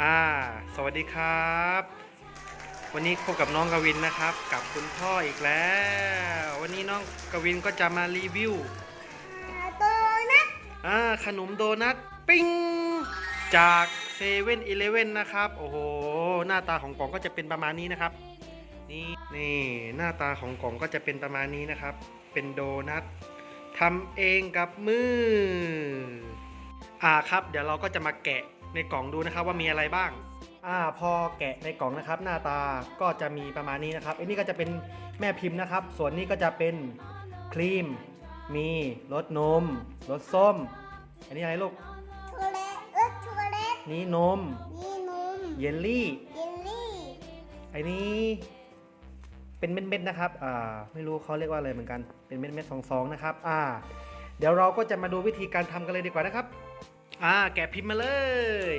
อ่า สวัสดีครับ วันนี้พบกับน้องกวินนะครับ กับคุณพ่ออีกแล้ว วันนี้น้องกวินก็จะมารีวิวโตนะอ่าขนมโดนัทปิ้งจากเซเว่นอีเลเว่นนะครับ โอ้โห หน้าตาของกล่องก็จะเป็นประมาณนี้นะครับ นี่นี่หน้าตาของกล่องก็จะเป็นประมาณนี้นะครับ เป็นโดนัททำเองกับมืออ่าครับ เดี๋ยวเราก็จะมาแกะ ในกล่องดูนะครับว่ามีอะไรบ้างอ่าพอแกะในกล่องนะครับ หน้าตาก็จะมีประมาณนี้นะครับอันนี้ก็จะเป็นแม่พิมพ์นะครับ ส่วนนี้ก็จะเป็นครีม มีรสนมรสส้ม อันนี้อะไรลูกช็อกโกแลตเออช็อกโกแลตนี่นม นี่นมเยลลี่เยลลี่ไอ้นี้เป็นเม็ดๆนะครับอ่าไม่รู้เขาเรียกว่าอะไรเหมือนกันเป็นเม็ดๆสองๆนะครับอ่า เดี๋ยวเราก็จะมาดูวิธีการทำกันเลยดีกว่านะครับ อ่าแกะพิมพ์มาเลย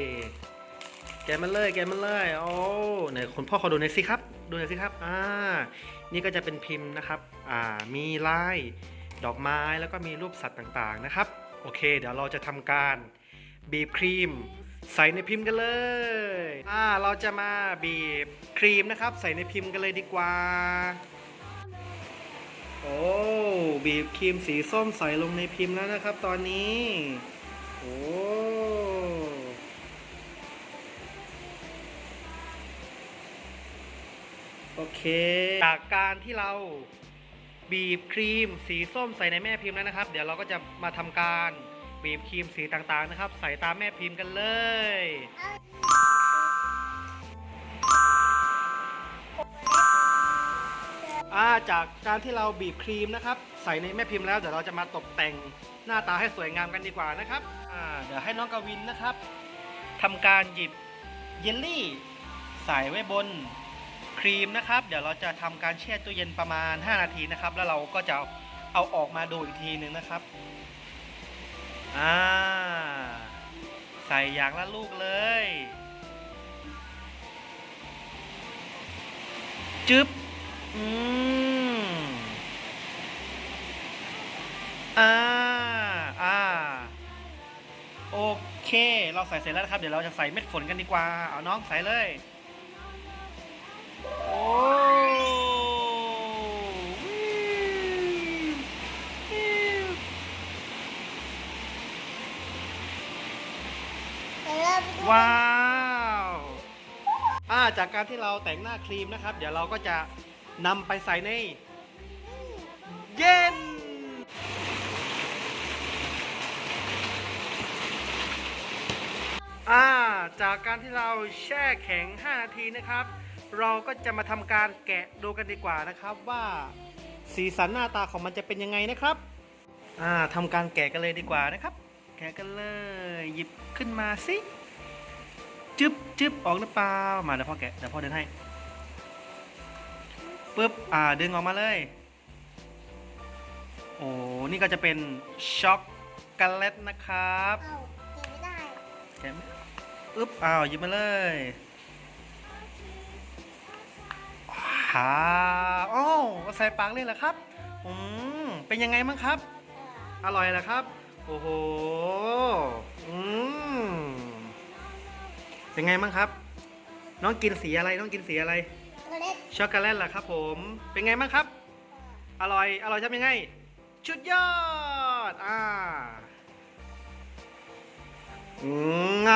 แกะมาเลย แกะมาเลยโอ้ไหนคุณพ่อขอดูหน่อยสิครับ ดูหน่อยสิครับ อ่า นี่ก็จะเป็นพิมพ์นะครับ อ่า มีลายดอกไม้แล้วก็มีรูปสัตว์ต่างๆนะครับ โอเค เดี๋ยวเราจะทำการบีบครีม ใส่ในพิมพ์กันเลย อ่า เราจะมาบีบครีมนะครับ ใส่ในพิมพ์กันเลยดีกว่า โอ้ บีบครีมสีส้มใส่ลงในพิมพ์แล้วนะครับ ตอนนี้ โอ้โอเค จากการที่เราบีบครีมสีส้มใส่ในแม่พิมพ์แล้วนะครับ เดี๋ยวเราก็จะมาทำการบีบครีมสีต่างๆนะครับ ใส่ตามแม่พิมพ์กันเลยอ่าจากการที่เราบีบครีมนะครับ ใส่ในแม่พิมพ์แล้วเดี๋ยวเราจะมาตกแต่งหน้าตาให้สวยงามกันดีกว่านะครับอ่าเดี๋ยวให้น้องกวินนะครับทำการหยิบเยลลี่ใส่ไว้บนครีมนะครับ เดี๋ยวเราจะทำการแช่ตู้เย็นประมาณ 5 นาทีนะครับ แล้วเราก็จะเอาออกมาดูอีกทีหนึ่งนะครับอ่าใส่อย่างละลูกเลยจึ๊บอืม เค เราใส่เสร็จแล้วนะครับ เดี๋ยวเราจะใส่เม็ดฝนกันดีกว่า เอาน้องใส่เลย โอ้วิวเดี๋ยวเราไปดูว้าวอ่าจากการที่เราแต่งหน้าครีมนะครับ เดี๋ยวเราก็จะนำไปใส่ใน เย็น อ่าจากการที่เราแช่แข็ง 5 นาทีนะครับ เราก็จะมาทำการแกะดูกันดีกว่านะครับว่าสีสันหน้าตาของมันจะเป็นยังไงนะครับอ่าทำการแกะกันเลยดีกว่านะครับ แกะกันเลยหยิบขึ้นมาสิจึ๊บจึ๊บออกหรือเปล่ามาเดี๋ยวพ่อแกะเดี๋ยวพ่อเดินให้ปึ๊บอ่าดึงออกมาเลยโอ้นี่ก็จะเป็นช็อกโกแลตนะครับ แกะไหมอึ๊บอ้าวหยิบมาเลยว้าวโอ้าวใส่ปากเลยเหรอครับ อืม เป็นยังไงบ้างครับ อร่อยเหรอครับ โอ้โห อืม เป็นไงบ้างครับ น้องกินสีอะไร น้องกินสีอะไร ช็อกโกแลตช็อกโกแลตเหรอครับ ผม เป็นไงบ้างครับ อร่อย อร่อยทำยังไงชุดยอด อ่า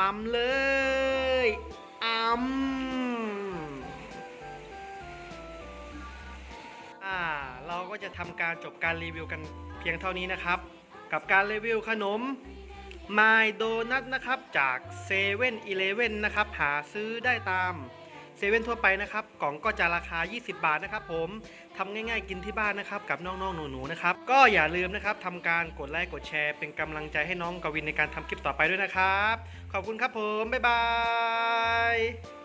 มัมเลยอัมอ่า เราก็จะทำการจบการรีวิวกันเพียงเท่านี้นะครับ กับการรีวิวขนมไมโดนัทนะครับ จาก7 e เ e ่ e อนะครับ หาซื้อได้ตาม เซเว่นทั่วไปนะครับกล่องก็จะราคา 20 บาทนะครับผมทำง่ายๆกินที่บ้านนะครับกับน้องๆหนูๆนะครับก็อย่าลืมนะครับทำการกดไลค์กดแชร์ เป็นกำลังใจให้น้องกวินในการทำคลิปต่อไปด้วยนะครับ ขอบคุณครับผมบ๊ายบายย